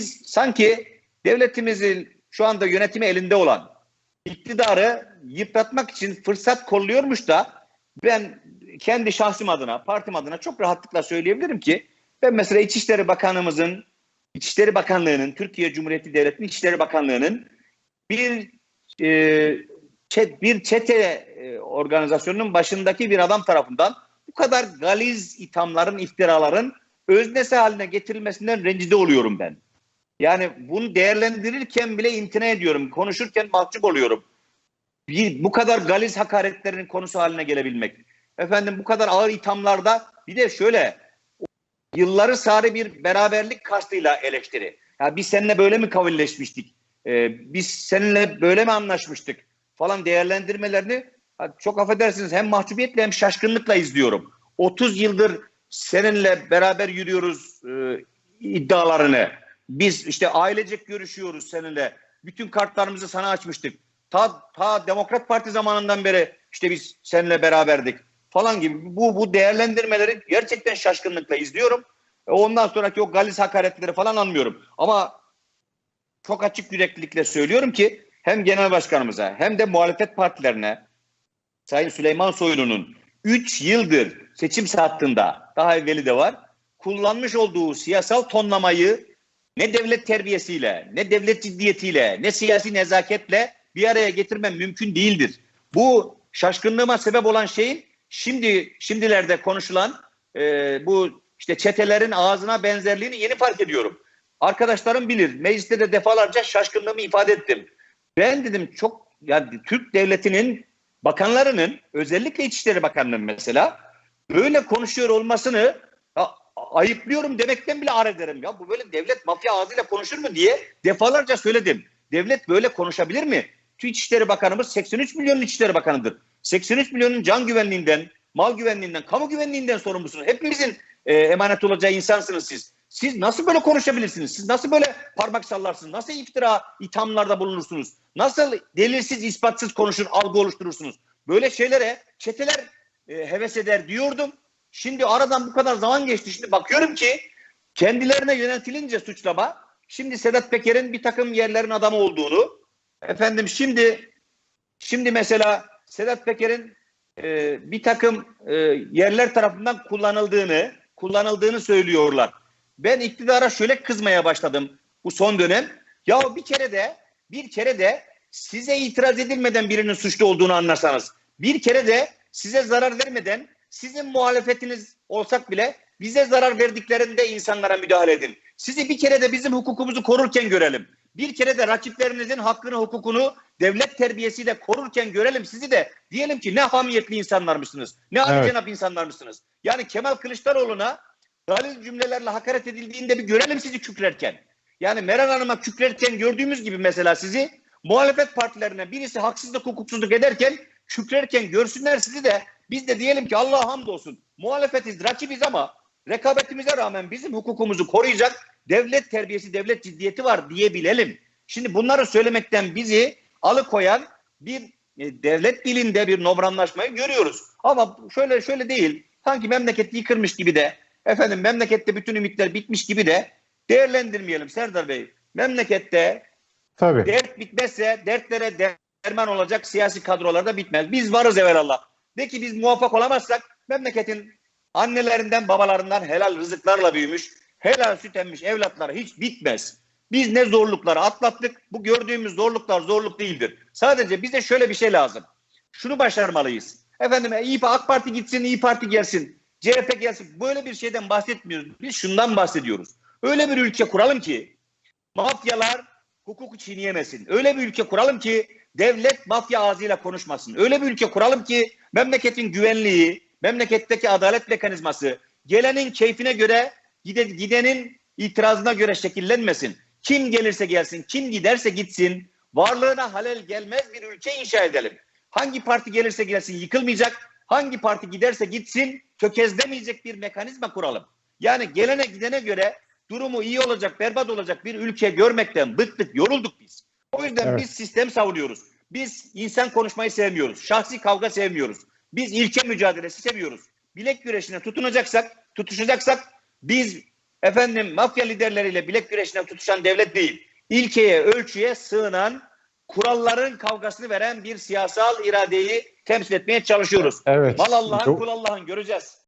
Biz sanki devletimizin şu anda yönetimi elinde olan iktidarı yıpratmak için fırsat kolluyormuş da ben kendi şahsım adına, partim adına çok rahatlıkla söyleyebilirim ki ben mesela İçişleri Bakanımızın, İçişleri Bakanlığı'nın, Türkiye Cumhuriyeti Devleti'nin İçişleri Bakanlığı'nın bir e, çet, bir çete e, organizasyonunun başındaki bir adam tarafından bu kadar galiz ithamların, iftiraların öznesi haline getirilmesinden rencide oluyorum ben. Yani bunu değerlendirirken bile imtina ediyorum. Konuşurken mahcup oluyorum. Bir, bu kadar galiz hakaretlerin konusu haline gelebilmek. Efendim bu kadar ağır ithamlarda bir de şöyle yılları sarı bir beraberlik kastıyla eleştiri. Ya biz seninle böyle mi kavilleşmiştik? Ee, biz seninle böyle mi anlaşmıştık? Falan değerlendirmelerini çok affedersiniz hem mahcubiyetle hem şaşkınlıkla izliyorum. 30 yıldır seninle beraber yürüyoruz e, iddialarını. Biz işte ailecek görüşüyoruz seninle. Bütün kartlarımızı sana açmıştık. Ta, ta Demokrat Parti zamanından beri işte biz seninle beraberdik falan gibi. Bu, bu değerlendirmeleri gerçekten şaşkınlıkla izliyorum. E, Ondan sonraki o galis hakaretleri falan anlıyorum. Ama çok açık yüreklilikle söylüyorum ki hem genel başkanımıza hem de muhalefet partilerine Sayın Süleyman Soylu'nun 3 yıldır seçim saatinde daha evveli de var kullanmış olduğu siyasal tonlamayı ne devlet terbiyesiyle, ne devlet ciddiyetiyle, ne siyasi nezaketle bir araya getirmem mümkün değildir. Bu şaşkınlığıma sebep olan şeyin şimdi şimdilerde konuşulan e, bu işte çetelerin ağzına benzerliğini yeni fark ediyorum. Arkadaşlarım bilir. Mecliste de defalarca şaşkınlığımı ifade ettim. Ben dedim çok yani Türk devletinin bakanlarının özellikle İçişleri Bakanlığı'nın mesela böyle konuşuyor olmasını ayıplıyorum demekten bile ar ederim. Ya bu böyle devlet mafya ağzıyla konuşur mu diye defalarca söyledim. Devlet böyle konuşabilir mi? İçişleri Bakanımız 83 milyonun İçişleri Bakanı'dır. 83 milyonun can güvenliğinden, mal güvenliğinden, kamu güvenliğinden sorumlusunuz. Hepimizin e, emanet olacağı insansınız siz. Siz nasıl böyle konuşabilirsiniz? Siz nasıl böyle parmak sallarsınız? Nasıl iftira, ithamlarda bulunursunuz? Nasıl delilsiz, ispatsız konuşur, algı oluşturursunuz? Böyle şeylere çeteler e, heves eder diyordum. Şimdi aradan bu kadar zaman geçti. Şimdi bakıyorum ki kendilerine yöneltilince suçlama şimdi Sedat Peker'in bir takım yerlerin adamı olduğunu efendim şimdi şimdi mesela Sedat Peker'in e, bir takım e, yerler tarafından kullanıldığını kullanıldığını söylüyorlar. Ben iktidara şöyle kızmaya başladım bu son dönem. Ya bir kere de bir kere de size itiraz edilmeden birinin suçlu olduğunu anlarsanız, bir kere de size zarar vermeden sizin muhalefetiniz olsak bile bize zarar verdiklerinde insanlara müdahale edin. Sizi bir kere de bizim hukukumuzu korurken görelim. Bir kere de rakiplerinizin hakkını, hukukunu devlet terbiyesiyle korurken görelim sizi de. Diyelim ki ne hamiyetli insanlarmışsınız, ne Evet. evet. insanlarmışsınız. Yani Kemal Kılıçdaroğlu'na galil cümlelerle hakaret edildiğinde bir görelim sizi kükrerken. Yani Meral Hanım'a kükrerken gördüğümüz gibi mesela sizi muhalefet partilerine birisi haksızlık hukuksuzluk ederken kükrerken görsünler sizi de biz de diyelim ki Allah'a hamdolsun muhalefetiz, rakibiz ama rekabetimize rağmen bizim hukukumuzu koruyacak devlet terbiyesi, devlet ciddiyeti var diyebilelim. Şimdi bunları söylemekten bizi alıkoyan bir e, devlet dilinde bir nobranlaşmayı görüyoruz. Ama şöyle şöyle değil. Sanki memleket yıkılmış gibi de efendim memlekette bütün ümitler bitmiş gibi de değerlendirmeyelim Serdar Bey. Memlekette Tabii. Dert bitmezse dertlere derman olacak siyasi kadrolarda bitmez. Biz varız evvelallah. De ki biz muvaffak olamazsak memleketin annelerinden babalarından helal rızıklarla büyümüş, helal süt emmiş evlatları hiç bitmez. Biz ne zorlukları atlattık. Bu gördüğümüz zorluklar zorluk değildir. Sadece bize şöyle bir şey lazım. Şunu başarmalıyız. Efendim İyi AK Parti gitsin, İyi Parti gelsin, CHP gelsin. Böyle bir şeyden bahsetmiyoruz. Biz şundan bahsediyoruz. Öyle bir ülke kuralım ki mafyalar hukuku çiğneyemesin. Öyle bir ülke kuralım ki devlet mafya ağzıyla konuşmasın. Öyle bir ülke kuralım ki memleketin güvenliği, memleketteki adalet mekanizması gelenin keyfine göre gide, gidenin itirazına göre şekillenmesin. Kim gelirse gelsin, kim giderse gitsin, varlığına halel gelmez bir ülke inşa edelim. Hangi parti gelirse gelsin yıkılmayacak, hangi parti giderse gitsin tökezlemeyecek bir mekanizma kuralım. Yani gelene gidene göre durumu iyi olacak, berbat olacak bir ülke görmekten bıktık, yorulduk biz. O yüzden Evet. biz sistem savunuyoruz. Biz insan konuşmayı sevmiyoruz. Şahsi kavga sevmiyoruz. Biz ilke mücadelesi seviyoruz. Bilek güreşine tutunacaksak, tutuşacaksak biz efendim mafya liderleriyle bilek güreşine tutuşan devlet değil. İlkeye, ölçüye sığınan, kuralların kavgasını veren bir siyasal iradeyi temsil etmeye çalışıyoruz. Evet. Mal Allah'ın, kul Allah'ın göreceğiz.